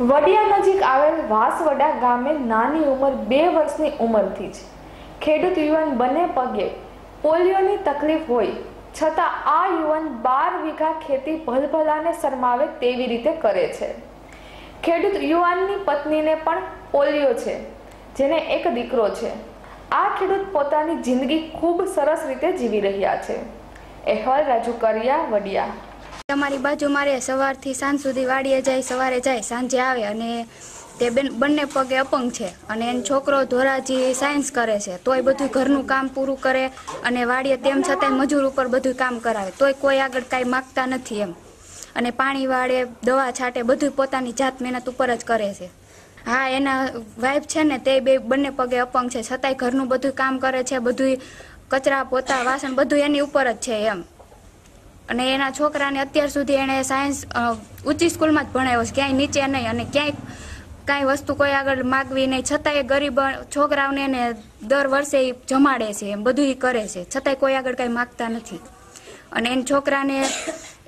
વડિયા નજીક આવેલ વાસવડા ગામે નાની ઉંમર બે વર્ષની ઉંમરથી જ ખેડૂત યુવાન બંને પગે પોલિયોની તકલીફ હોય, છતાં આ યુવાન બાર વીઘા ખેતી ભલભલાને શરમાવે તેવી રીતે કરે છે. ખેડૂત યુવાનની પત્નીને પણ પોલિયો છે, જેને એક દીકરો છે. આ ખેડૂત પોતાની જિંદગી ખૂબ સરસ રીતે જીવી રહ્યા છે. અહેવાલ રજૂ કર્યા, વડિયા. અમારી બાજુ મારે સવારથી સાંજ સુધી વાડીએ જાય, સવારે જાય, સાંજે આવે અને તે બેન, બંને પગે અપંગ છે અને એનો છોકરો ધોરાજી સાયન્સ કરે છે. તોય બધું ઘરનું કામ પૂરું કરે અને વાડીએ તેમ છતાંય મજૂર ઉપર બધું કામ કરાવે. તોય કોઈ આગળ કાંઈ માગતા નથી એમ. અને પાણી વાળે, દવા છાંટે બધું પોતાની જાત મહેનત ઉપર જ કરે છે. હા, એના વાઈફ છે ને, તે બે બંને પગે અપંગ છે. છતાંય ઘરનું બધું કામ કરે છે બધું કચરા પોતા, વાસણ બધું એની ઉપર જ છે એમ. અને એના છોકરાને અત્યાર સુધી એણે સાયન્સ ઊંચી સ્કૂલમાં જ ભણાવ્યો છે ક્યાંય નીચે નહીં. અને ક્યાંય કાંઈ વસ્તુ કોઈ આગળ માગવી નહીં. છતાંય એ ગરીબ છોકરાઓને એને દર વર્ષે જમાડે છે એમ બધું કરે છે. છતાંય કોઈ આગળ કાંઈ માગતા નથી. અને એના છોકરાને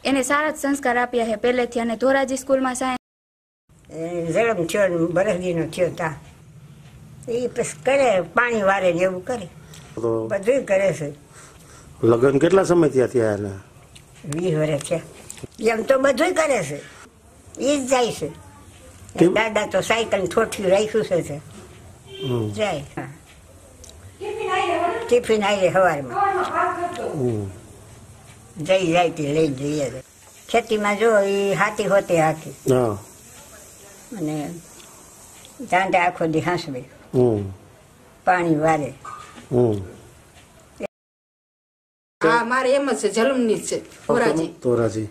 એને સારા જ સંસ્કાર આપ્યા છે પહેલેથી. અને ધોરાજી સ્કૂલમાં સાયન્સ એ થયો બરસદીનો થયો તા. એ કરે પાણી વારે ને એવું કરે. તો બધું કરે છે. લગ્ન કેટલા સમય થયા થયા એને? વીસ વર્ષ છે. એમ તો બધું કરે છે. એ જ જાય છે. દાદા તો સાયકલ થોઠી રાખ્યું છે જાય ટિફિન આવી સવારમાં. જઈ જાય તે લઈને જઈએ. ખેતીમાં જો એ હાથી હોતી હાથી. અને દાંડે આખો દી હાંસવે. હમ. પાણી વારે. હમ. હા મારે એમ જ છે જલમની જ છે ધોરાજી. તોરાજી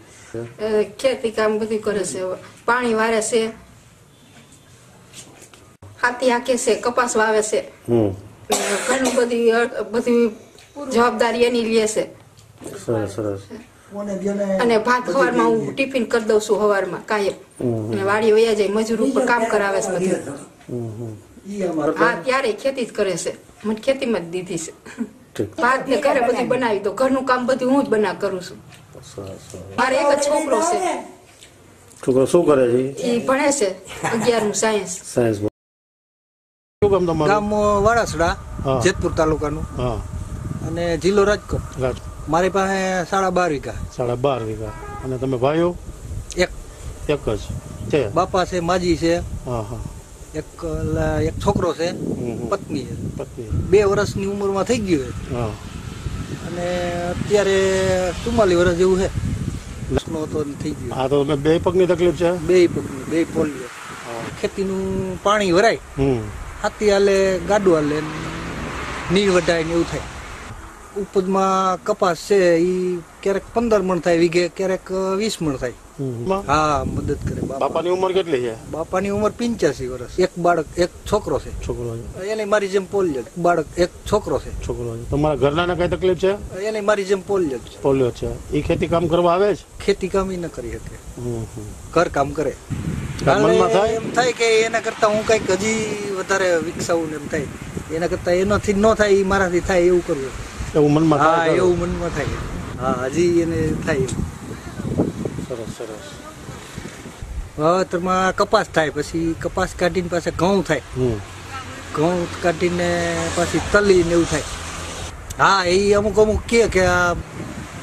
ખેતી કામ બધું કરે છે પાણી વારે છે. હાથી હાકે છે કપાસ વાવે છે. ઘણું બધી બધી જવાબદારી એની લે છે. સરસ સરસ. અને ભાત સવારમાં હું ટિફિન કરી દઉં છું સવારમાં કાયમ. અને વાડી વયા જાય મજૂર ઉપર કામ કરાવે છે બધું. હા ત્યારે ખેતી જ કરે છે. મને ખેતીમાં જ દીધી છે. ભાત ને ઘરે બધું બનાવી દો ઘરનું કામ બધું હું જ બના કરું છું. સરસ સરસ મારે એક જ છોકરો છે. છોકરો શું કરે છે? એ ભણે છે અગિયારમું સાયન્સ. ગામ જેતપુર તાલુકાનું. હા. અને જિલ્લો રાજકોટ. રાજ મારી પાસે સાડા બાર વીઘા. સાડા બાર વીઘા. અને તમે ભાઈઓ? એક. એક જ. છે. બાપા છે માજી છે. હા હા. એક એક છોકરો છે. પત્ની છે. પત્ની. બે વર્ષની ઉંમરમાં થઈ ગયું છે. અને અત્યારે ચુમ્માલી વર્ષ જેવું છે. લસનો તો થઈ ગયો. હા તો બે પગની તકલીફ છે? બે પગની બે પોલિયો ખેતીનું પાણી ભરાય. હાથી હાલે ગાડું હાલે નીર વઢાય ને એવું થાય. ઉપજમાં કપાસ છે એ ક્યારેક પંદર મણ થાય વીઘે ક્યારેક વીસ મણ થાય. હા મદદ કરે બાપા. બાપાની ઉંમર કેટલી છે? બાપાની ઉંમર પિંચ્યાસી વર્ષ. એક બાળક એક છોકરો છે. છોકરો એને મારી જેમ પોલિયો બાળક એક છોકરો છે. છોકરો તમારા ઘરનાને કઈ તકલીફ છે? એને મારી જેમ પોલિયો છે. પોલિયો છે. એ ખેતી કામ કરવા આવે છે? ખેતી કામ ઈ ન કરી શકે. ઘર કામ કરે? એમ થાય કે એના કરતા હું કંઈક હજી વધારે વિકસાવું ને એમ થાય. એના કરતા એનાથી ન થાય એ મારાથી થાય એવું કરવું. એવું મનમાં હા એવું મનમાં થાય. હા હજી એને થાય. સરસ સરસ. વાવેતરમાં કપાસ થાય પછી કપાસ કાઢીને પાસે ઘઉં થાય. ઘઉં કાઢીને પછી તલી ને એવું થાય. હા એ અમુક અમુક કે કે આ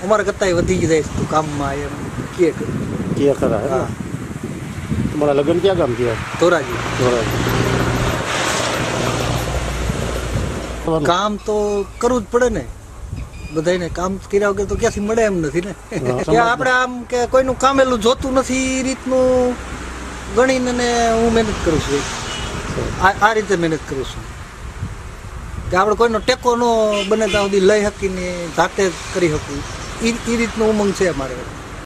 અમારા કરતા વધી જાય તું કામમાં એમ કે. કે ખરા હા. તમારા લગ્ન ક્યાં ગામ થયા? ધોરાજી. ધોરાજી. કામ તો કરવું જ પડે ને. બધાને કામ કર્યા વગર તો ક્યાંથી મળે એમ નથી ને? કે આપણે આમ કે કોઈનું કામેલું જોતું નથી એ રીતનું ગણીને ને હું મહેનત કરું છું. આ આ રીતે મહેનત કરું છું. કે આપણે કોઈનો ટેકો ન બને ત્યાં સુધી લઈ શકીને જાતે જ કરી શકું. એ રીતનું ઉમંગ છે અમારે.